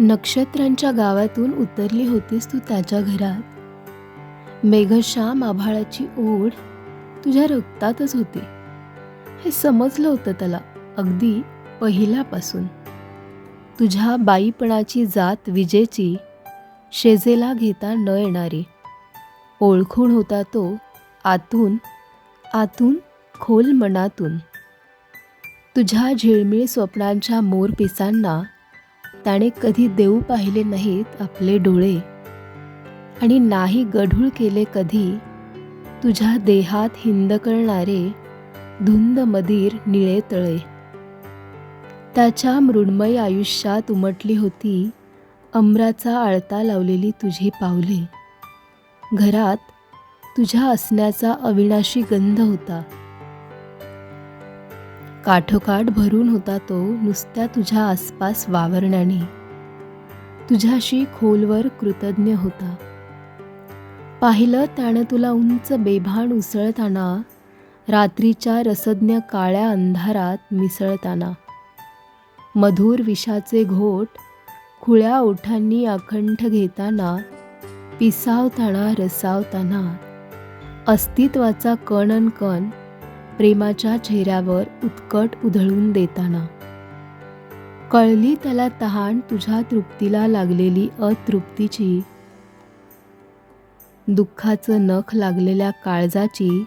नक्षत्रांच्या गावातून उतरली होतीस तू त्याच्या घरात. मेघश्याम आभाळाची ओढ तुझ्या रक्तातच होती. हे समजलं होतं त्याला अगदी पहिल्यापासून. तुझ्या बाईपणाची जात विजेची शेजेला घेता न येणारी. ओळखून होता तो आतून आतून खोल मनातून. तुझ्या झिळमिळ स्वप्नांच्या मोरपिसांना त्याने कधी देऊ पाहिले नाहीत आपले डोळे. आणि नाही गढूळ केले कधी तुझ्या देहात हिंद करणारे धुंद मधीर निळे तळे. त्याच्या मृण्मय आयुष्यात उमटली होती अमराचा आळता लावलेली तुझी पावले. घरात तुझ्या असण्याचा अविनाशी गंध होता. काठोकाठ भरून होता तो नुसत्या तुझ्या आसपास वावरण्याने. तुझ्याशी खोलवर कृतज्ञ होता. पाहिलं त्यानं तुला उंच बेभान उसळताना रात्रीच्या रसज्ञ काळ्या अंधारात मिसळताना. मधुर विषाचे घोट खुळ्या ओठांनी अखंड घेताना पिसावताना रसावताना अस्तित्वाचा कण कण प्रेमाच्या चेहऱ्यावर उत्कट उधळून देताना. कळली त्याला तहान तुझ्या तृप्तीला लागलेली अतृप्तीची. दुःखाचं नख लागलेल्या काळजाची.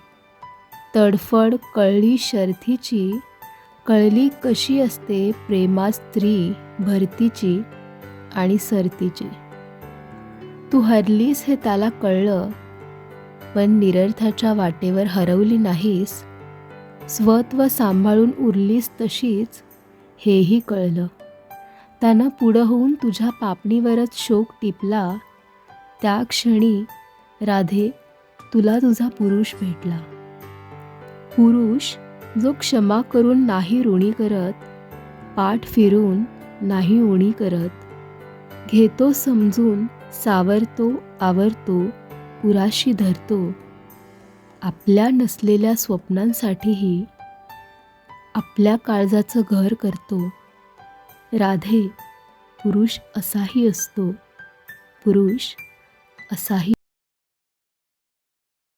तडफड कळली शर्थीची. कळली कशी असते प्रेमा स्त्री भरतीची आणि सरतीची. तू हरलीस हे त्याला कळलं पण निरर्थाच्या वाटेवर हरवली नाहीस. स्वत्व सांभाळून उरलीस तशीच हेही कळलं. त्यानं पुढं होऊन तुझ्या पापणीवरच शोक टिपला. त्या क्षणी राधे तुला तुझा पुरुष भेटला. पुरुष जो क्षमा करून नाही ऋणी करत पाठ फिरून नाही उणी करत घेतो समजून सावरतो आवरतो पुराशी धरतो. आपल्या नसलेल्या स्वप्नांसाठीही आपल्या काळजाचं घर करतो. राधे पुरुष असाही असतो. पुरुष असाही